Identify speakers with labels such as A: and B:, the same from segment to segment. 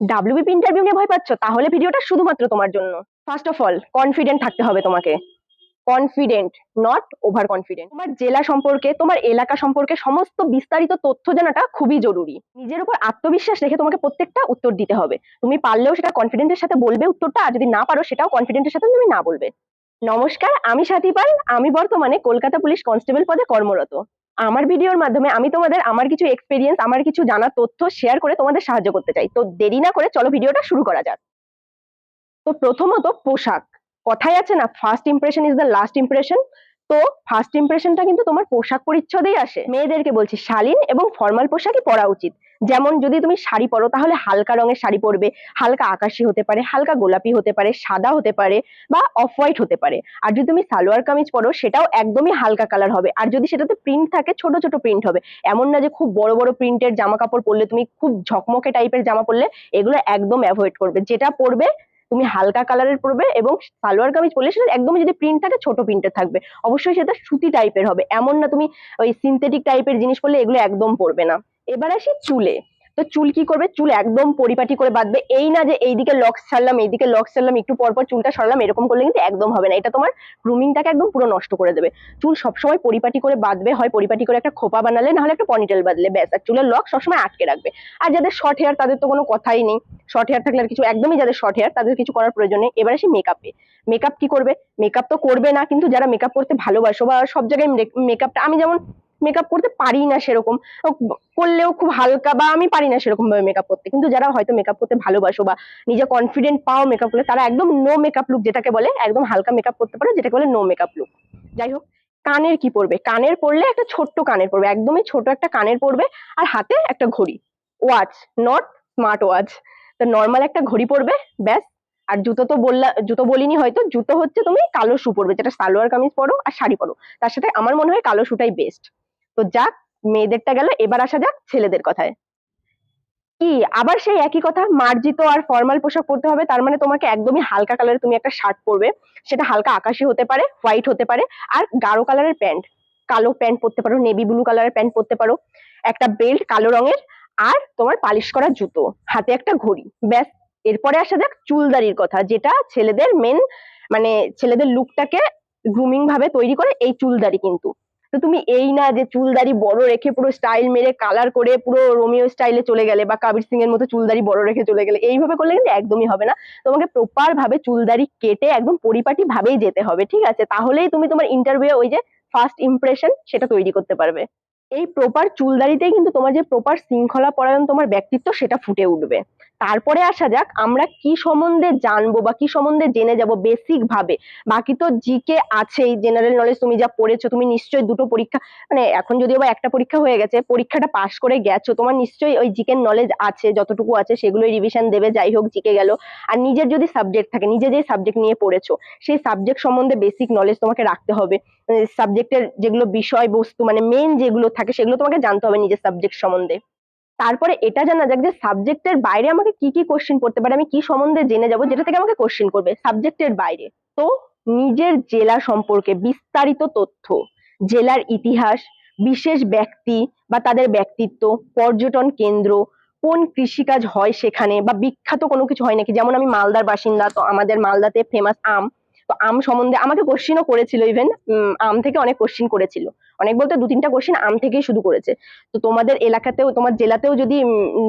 A: WBP interview নিয়ে ভয় পাচ্ছ? তাহলে ভিডিওটা শুধুমাত্র তোমার জন্য। ফার্স্ট অফ অল কনফিডেন্ট থাকতে হবে তোমাকে। কনফিডেন্ট নট ওভার কনফিডেন্ট তোমার জেলা সম্পর্কে, তোমার এলাকা সম্পর্কে সমস্ত বিস্তারিত তথ্য জানাটা খুবই জরুরি। নিজের উপর আত্মবিশ্বাস রেখে তোমাকে প্রত্যেকটা উত্তর দিতে হবে। তুমি পারলেও সেটা কনফিডেন্টের সাথে বলবে উত্তরটা, আর যদি না পারো সেটাও কনফিডেন্টের সাথে তুমি না বলবে। নমস্কার, আমি সাথী পাল, আমি বর্তমানে কলকাতা পুলিশ কনস্টেবল পদে কর্মরত। আমার ভিডিওর মাধ্যমে আমি তোমাদের আমার কিছু এক্সপিরিয়েন্স আমার কিছু জানা তথ্য শেয়ার করে তোমাদের সাহায্য করতে চাই। তো দেরি না করে চলো ভিডিওটা শুরু করা যাক। তো প্রথমত পোশাক। কথাই আছে না first impression is the last impression তো ফার্স্ট ইমপ্রেশনটা কিন্তু তোমার পোশাক পরিচ্ছদেই আসে। মেয়েদেরকে বলছি শালীন এবং ফর্মাল পোশাকই পরা উচিত। যেমন যদি তুমি শাড়ি পরো, তাহলে হালকা রঙের শাড়ি পরবে। হালকা আকাশি হতে পারে, হালকা গোলাপি হতে পারে, সাদা হতে পারে বা অফ হোয়াইট হতে পারে। আর যদি তুমি সালোয়ার কামিজ পরো, সেটাও একদমই হালকা কালার হবে। আর যদি সেটাতে প্রিন্ট থাকে, ছোট ছোট প্রিন্ট হবে। এমন না যে খুব বড় বড় প্রিন্টের জামা কাপড় পরলে, তুমি খুব ঝকমকে টাইপের জামা পরলে, এগুলো একদম অ্যাভয়েড করবে। যেটা পরবে, তুমি হালকা কালারের পরবে এবং সালোয়ার কামিজ পরলে সেটা একদমই যদি প্রিন্ট থাকে, ছোট প্রিন্টের থাকবে। অবশ্যই সেটা সুতি টাইপের হবে। এমন না তুমি ওই সিনথেটিক টাইপের জিনিস পরলে, এগুলো একদম পরবে না। এবার আসি চুলে। তো চুল কি করবে? চুল একদম পরিপাটি করে বাঁধবে। এই না যে এইদিকে লক্স ছাড়লাম, এইদিকে লক্স ছাড়লাম, একটু পর পর চুলটা সরালাম, এরকম করলে কিন্তু একদম হবে না। এটা তোমার গ্রুমিংটাকে একদম পুরো নষ্ট করে দেবে। চুল সবসময় পরিপাটি করে বাঁধবে, হয় পরিপাটি করে একটা খোপা বানালে নাহলে একটা পনিটেল বাঁধলে, ব্যাস। আর চুলের লক সবসময় আটকে রাখবে। আর যাদের শর্ট হেয়ার তাদের তো কোনো কথাই নেই। শর্ট হেয়ার থাকলে আর কিছু, একদমই যাদের শর্ট হেয়ার তাদের কিছু করার প্রয়োজন নেই। এবার আসি মেকআপে মেকআপ কি করবে? মেকআপ তো করবে না, কিন্তু যারা মেকআপ করতে ভালোবাসো বা সব জায়গায় মেকআপটা আমি যেমন মেকআপ করতে পারি না সেরকম। করলেও খুব হালকা বা আমি পারি না সেরকম ভাবে মেকআপ করতে। কিন্তু যারা হয়তো মেকআপ করতে ভালোবাসো বা নিজে কনফিডেন্ট পাও মেকআপ করলে তারা একদম নো মেকআপ লুক যেটাকে বলে, একদম হালকা মেকআপ করতে পারো, যেটাকে বলে নো মেকআপ লুক যাই হোক, কানের কি পরবে? কানের পরলে একটা ছোট্ট কানের পরবে, একদমই ছোট একটা কানের পরবে, আর হাতে একটা ঘড়ি। ওয়াচ নট স্মার্ট ওয়াচ তো নর্মাল একটা ঘড়ি পরবে, ব্যাস। আর জুতো তো বললা, জুতো বলিনি হয়তো, জুতো হচ্ছে তুমি কালো শু পরবে, যেটা সালোয়ার কামিজ পরো আর শাড়ি পরো। তার সাথে আমার মনে হয় কালো শুটাই বেস্ট তো যাক, মেয়েদেরটা গেল, এবার আসা যাক ছেলেদের কথায়। কি, আবার সেই একই কথা? মার্জিত আর ফর্মাল পোশাক পরতে হবে, তার মানে তোমাকে একদমই হালকা কালারের তুমি একটা শার্ট পরবে। সেটা হালকা আকাশি হতে পারে হোয়াইট হতে পারে, আর গাঢ় কালারের প্যান্ট। কালো প্যান্ট পরতে পারো নেভি ব্লু কালারের প্যান্ট পরতে পারো। একটা বেল্ট কালো রঙের, আর তোমার পালিশ করা জুতো, হাতে একটা ঘড়ি। ব্যাস, এরপরে আসা যাক চুলদারির কথা, যেটা ছেলেদের মেন মানে ছেলেদের লুকটাকে গ্রুমিং ভাবে তৈরি করে এই চুলদারি কিন্তু। তো তুমি এই না যে চুলদারি বড় রেখে পুরো স্টাইল মেরে কালার করে পুরো রোমিও স্টাইলে চলে গেলে বা কাবির সিং এর মতো চুলদারি বড় রেখে চলে গেলে, এইভাবে করলে কিন্তু একদমই হবে না। তোমাকে প্রপার ভাবে চুলদারি কেটে একদম পরিপাটি ভাবেই যেতে হবে, ঠিক আছে? তাহলেই তুমি তোমার ইন্টারভিউ ওই যে ফার্স্ট ইমপ্রেশন সেটা তৈরি করতে পারবে। এই প্রপার চুলদারিতেই কিন্তু তোমার যে প্রপার শৃঙ্খলা পরায়ণ তোমার ব্যক্তিত্ব সেটা ফুটে উঠবে। তারপরে আসা যাক, আমরা কি সম্বন্ধে জানব বা কি সম্বন্ধে জেনে যাব বেসিক ভাবে। বাকি তো জিকে আছেই জেনারেল নলেজ তুমি যা পড়েছো, তুমি নিশ্চয়ই দুটো পরীক্ষা মানে এখন যদিও বা একটা পরীক্ষা হয়ে গেছে, পরীক্ষাটা পাশ করে গেছো, তোমার নিশ্চয়ই ওই জিকের নলেজ আছে, যতটুকু আছে, সেগুলোই রিভিশন দেবে, যাই হোক জিকে গেল। আর নিজের যদি সাবজেক্ট থাকে, নিজে যে সাবজেক্ট নিয়ে পড়েছো, সেই সাবজেক্ট সম্বন্ধে বেসিক নলেজ তোমাকে রাখতে হবে। সাবজেক্টের যেগুলো বিষয়বস্তু মানে মেন যেগুলো থাকে, সেগুলো তোমাকে জানতে হবে নিজের সাবজেক্ট সম্বন্ধে। তারপরে এটা জানা যাক যে সাবজেক্টের বাইরে আমাকে কি কি কোশ্চেন করতে পারে, আমি কি সম্বন্ধে জেনে যাব, যেটা থেকে আমাকে কোশ্চেন করবে সাবজেক্টের বাইরে। তো নিজের জেলা সম্পর্কে বিস্তারিত তথ্য, জেলার ইতিহাস, বিশেষ ব্যক্তি বা তাদের ব্যক্তিত্ব, পর্যটন কেন্দ্র, কোন কৃষিকাজ হয় সেখানে বা বিখ্যাত কোনো কিছু হয় নাকি? যেমন আমি মালদার বাসিন্দা, তো আমাদের মালদাতে ফেমাস আম। তো আম সম্বন্ধে আমাকে কোশ্চিনও করেছিল ইভেন আম থেকে অনেক কোশ্চিন করেছিল। অনেক বলতে দু তিনটা কোশ্চিন আম থেকেই শুধু করেছে। তো তোমাদের এলাকাতেও, তোমার জেলাতেও যদি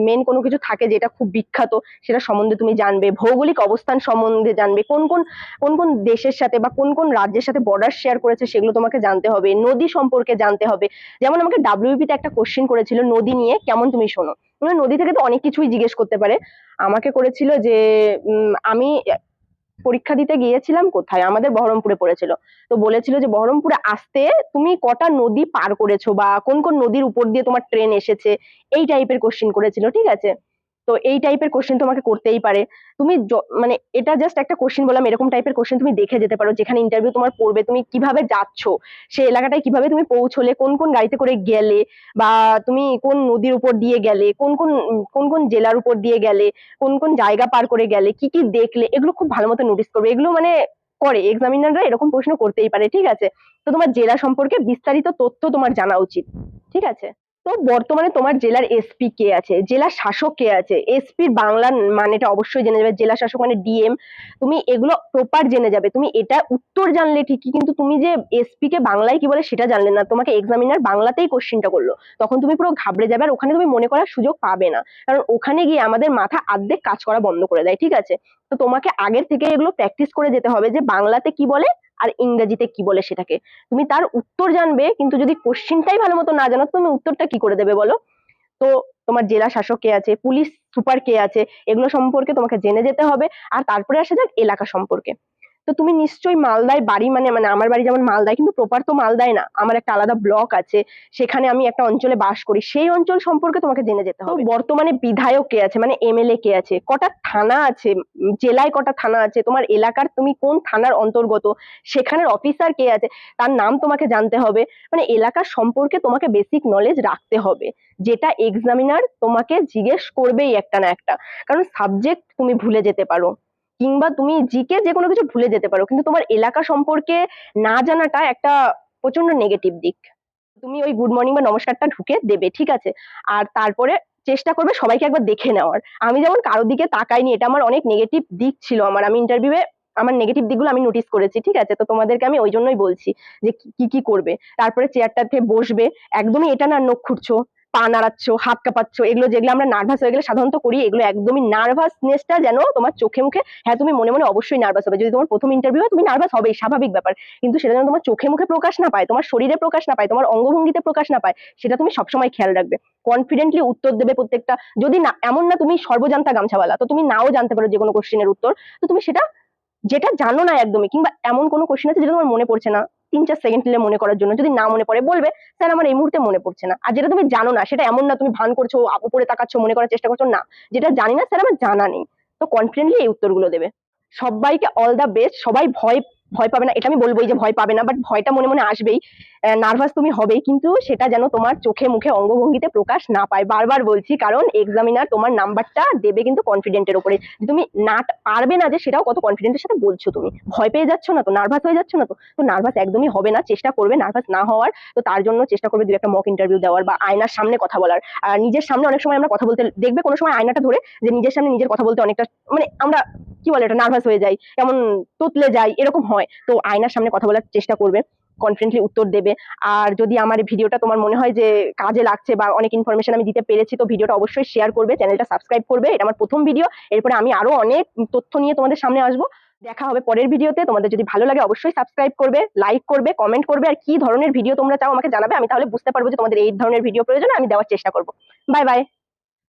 A: মেন কোনো কিছু থাকে যেটা খুব বিখ্যাত, সেটা সম্বন্ধে তুমি জানবে। ভৌগোলিক অবস্থান সম্বন্ধে জানবে। কোন কোন কোন কোন দেশের সাথে বা কোন কোন রাজ্যের সাথে বর্ডার শেয়ার করেছে সেগুলো তোমাকে জানতে হবে। নদী সম্পর্কে জানতে হবে। যেমন আমাকে ডাব্লিউবিতে একটা কোশ্চিন করেছিল, নদী নিয়ে, কেমন তুমি শোনো? নদী থেকে তো অনেক কিছুই জিজ্ঞেস করতে পারে। আমাকে করেছিল যে আমি পরীক্ষা দিতে গিয়েছিলাম কোথায়? আমাদের বহরমপুরে পড়েছিল। তো বলেছিল যে, বহরমপুরে আসতে তুমি কটা নদী পার করেছ বা কোন কোন নদীর উপর দিয়ে তোমার ট্রেন এসেছে? এই টাইপের কোশ্চিন করেছিল, ঠিক আছে? তো এই টাইপের কোশ্চেন তোমাকে করতেই পারে। তুমি মানে এটা জাস্ট একটা কোশ্চেন বললাম, এরকম টাইপের কোশ্চেন তুমি দেখে যেতে পারো, যেখানে ইন্টারভিউ তোমার পড়বে, তুমি কীভাবে যাচ্ছ সেই এলাকাটায় কীভাবে তুমি পৌঁছলে, কোন কোন গাড়িতে করে গেলে, বা তুমি কোন নদীর উপর দিয়ে গেলে, কোন কোন কোন কোন জেলার উপর দিয়ে গেলে, কোন কোন জায়গা পার করে গেলে, কি কি দেখলে, এগুলো খুব ভালো মতো নোটিস করবে। এগুলো মানে করে এক্সামিনাররা এরকম প্রশ্ন করতেই পারে, ঠিক আছে? তো তোমার জেলা সম্পর্কে বিস্তারিত তথ্য তোমার জানা উচিত, ঠিক আছে? তো বর্তমানে তোমার জেলার এসপি কে আছে? জেলা শাসক কে আছে? এসপির বাংলা মানেটা অবশ্যই জেনে যাবে। জেলা শাসক মানে ডিএম তুমি এগুলো প্রপার জেনে যাবে। তুমি এটা উত্তর জানলে ঠিকই, কিন্তু তুমি যে এসপি কে বাংলায় কি বলে সেটা জানলে না। তোমাকে এক্সামিনার বাংলাতেই কোশ্চেনটা করল। তখন তুমি পুরো ঘাবড়ে যাবে আর ওখানে তুমি মনে করার সুযোগ পাবে না। কারণ ওখানে গিয়ে আমাদের মাথা আর্ধেক কাজ করা বন্ধ করে দেয়, ঠিক আছে? তো তোমাকে আগের থেকে এগুলো প্র্যাকটিস করে যেতে হবে যে বাংলাতে কি বলে? আর ইংরেজিতে কি বলে সেটাকে। তুমি তার উত্তর জানবে, কিন্তু যদি কোশ্চিনটাই ভালো মতো না জানো, তুমি উত্তরটা কি করে দেবে বলো? তো তোমার জেলা শাসক কে আছে, পুলিশ সুপার কে আছে, এগুলো সম্পর্কে তোমাকে জেনে যেতে হবে, আর তারপরে আসা যাক এলাকা সম্পর্কে। তো তুমি নিশ্চয়ই মালদায় বাড়ি মানে মানে আমার বাড়ি যেমন মালদায় কিন্তু প্রপার তো মালদায় না। আমার একটা আলাদা ব্লক আছে সেখানে আমি একটা অঞ্চলে বাস করি। সেই অঞ্চল সম্পর্কে তোমাকে জেনে যেতে হবে। বর্তমানে বিধায়ক কে আছে? মানে এমএলএ কে আছে? কটা থানা আছে? জেলায় কটা থানা আছে? তোমার এলাকার তুমি কোন থানার অন্তর্গত? সেখানের অফিসার কে আছে? তার নাম তোমাকে জানতে হবে। মানে এলাকার সম্পর্কে তোমাকে বেসিক নলেজ রাখতে হবে। যেটা এক্সামিনার তোমাকে জিজ্ঞেস করবেই একটা না একটা। কারণ সাবজেক্ট তুমি ভুলে যেতে পারো। কিংবা তুমি জিকে যে কোনো কিছু ভুলে যেতে পারো, কিন্তু তোমার এলাকা সম্পর্কে না জানাটা একটা প্রচণ্ড নেগেটিভ দিক। তুমি ওই গুড মর্নিং বা নমস্কারটা ঢুকে দেবে, ঠিক আছে? আর তারপরে চেষ্টা করবে সবাইকে একবার দেখে নেওয়ার। আমি যেমন কারোর দিকে তাকাইনি, এটা আমার অনেক নেগেটিভ দিক ছিল আমার। আমি ইন্টারভিউয়ে আমার নেগেটিভ দিকগুলো আমি নোটিস করেছি, ঠিক আছে? তো তোমাদেরকে আমি ওই জন্যই বলছি যে কি- কি করবে? তারপরে চেয়ারটাতে বসবে। একদমই এটা না নখ খুঁড়ছো। পা নাড়াচ্ছ, হাত কাঁপাচ্ছ, এগুলো যেগুলো আমরা নার্ভাস হয়ে গেলে সাধারণত করি, এগুলো একদমই নার্ভাসনেসটা যেন তোমার চোখে মুখে হ্যাঁ তুমি মনে মনে অবশ্যই নার্ভাস হবে। যদি তোমার প্রথম ইন্টারভিউ হয়, তুমি নার্ভাস হবেই, স্বাভাবিক ব্যাপার। কিন্তু সেটা যেন তোমার চোখে মুখে প্রকাশ না পায়, তোমার শরীরে প্রকাশ না পায়, তোমার অঙ্গভঙ্গিতে প্রকাশ না পায়, সেটা তুমি সবসময় খেয়াল রাখবে। কনফিডেন্টলি উত্তর দেবে প্রত্যেকটা। যদি না, এমন না তুমি সর্বজান্তা গামছাওয়ালা, তো তুমি নাও জানতে পারো যে কোনো কোশ্চেনের উত্তর। তো তুমি সেটা, যেটা জানো না একদমই, কিংবা এমন কোনো কোশ্চেন আছে যেটা তোমার মনে পড়ছে না। তিন চার সেকেন্ড নিলে মনে করার জন্য, যদি না মনে পড়ে, বলবে, স্যার, আমার এই মুহূর্তে মনে পড়ছে না। আর যেটা তুমি জানো না, সেটা এমন না তুমি ভান করছ, উপরে তাকাচ্ছ, মনে করার চেষ্টা করছ, না। যেটা জানি না, স্যার, আমার জানা নেই। তো কনফিডেন্টলি এই উত্তরগুলো দেবে। সবাইকে অল দা বেস্ট সবাই ভয় ভয় পাবে না, এটা আমি বলবোই যে ভয় পাবে না বাট ভয়টা মনে মনে আসবেই। নার্ভাস তুমি হবেই, কিন্তু সেটা যেন তোমার চোখে মুখে অঙ্গভঙ্গিতে প্রকাশ না পায়। বারবার বলছি, কারণ এক্সামিনার তোমার নাম্বারটা দেবে কিন্তু কনফিডেন্টের উপরে যে তুমি না পারবে না যে সেটাও কত কনফিডেন্টের সাথে বলছো তুমি। ভয় পেয়ে যাচ্ছ না তো? নার্ভাস হয়ে যাচ্ছ না তো? তো নার্ভাস একদমই হবে না, চেষ্টা করবে নার্ভাস না হওয়ার। তো তার জন্য চেষ্টা করবে দু একটা মক ইন্টারভিউ দেওয়ার বা আয়নার সামনে কথা বলার। আর নিজের সামনে অনেক সময় আমরা কথা বলতে, দেখবে কোনো সময় আয়নাটা ধরে যে নিজের সামনে নিজের কথা বলতে অনেকটা মানে আমরা কি বলে এটা? নার্ভাস হয়ে যায় কেমন তুতলে যায় এরকম হয়। তো আয়নার সামনে কথা বলার চেষ্টা করবে কনফিডেন্টলি উত্তর দেবে। আর যদি আমার ভিডিওটা তোমার মনে হয় যে কাজে লাগছে বা অনেক ইনফরমেশন আমি দিতে পেরেছি, তো ভিডিওটা অবশ্যই শেয়ার করবে, চ্যানেলটা সাবস্ক্রাইব করবে। এটা আমার প্রথম ভিডিও এরপরে আমি আরও অনেক তথ্য নিয়ে তোমাদের সামনে আসব। দেখা হবে পরের ভিডিওতে তোমাদের যদি ভালো লাগে অবশ্যই সাবস্ক্রাইব করবে লাইক করবে কমেন্ট করবে, আর কি ধরনের ভিডিও তোমরা চাও আমাকে জানাবে, আমি তাহলে বুঝতে পারব যে তোমাদের এই ধরনের ভিডিও প্রয়োজন আমি দেওয়ার চেষ্টা করব। Bye bye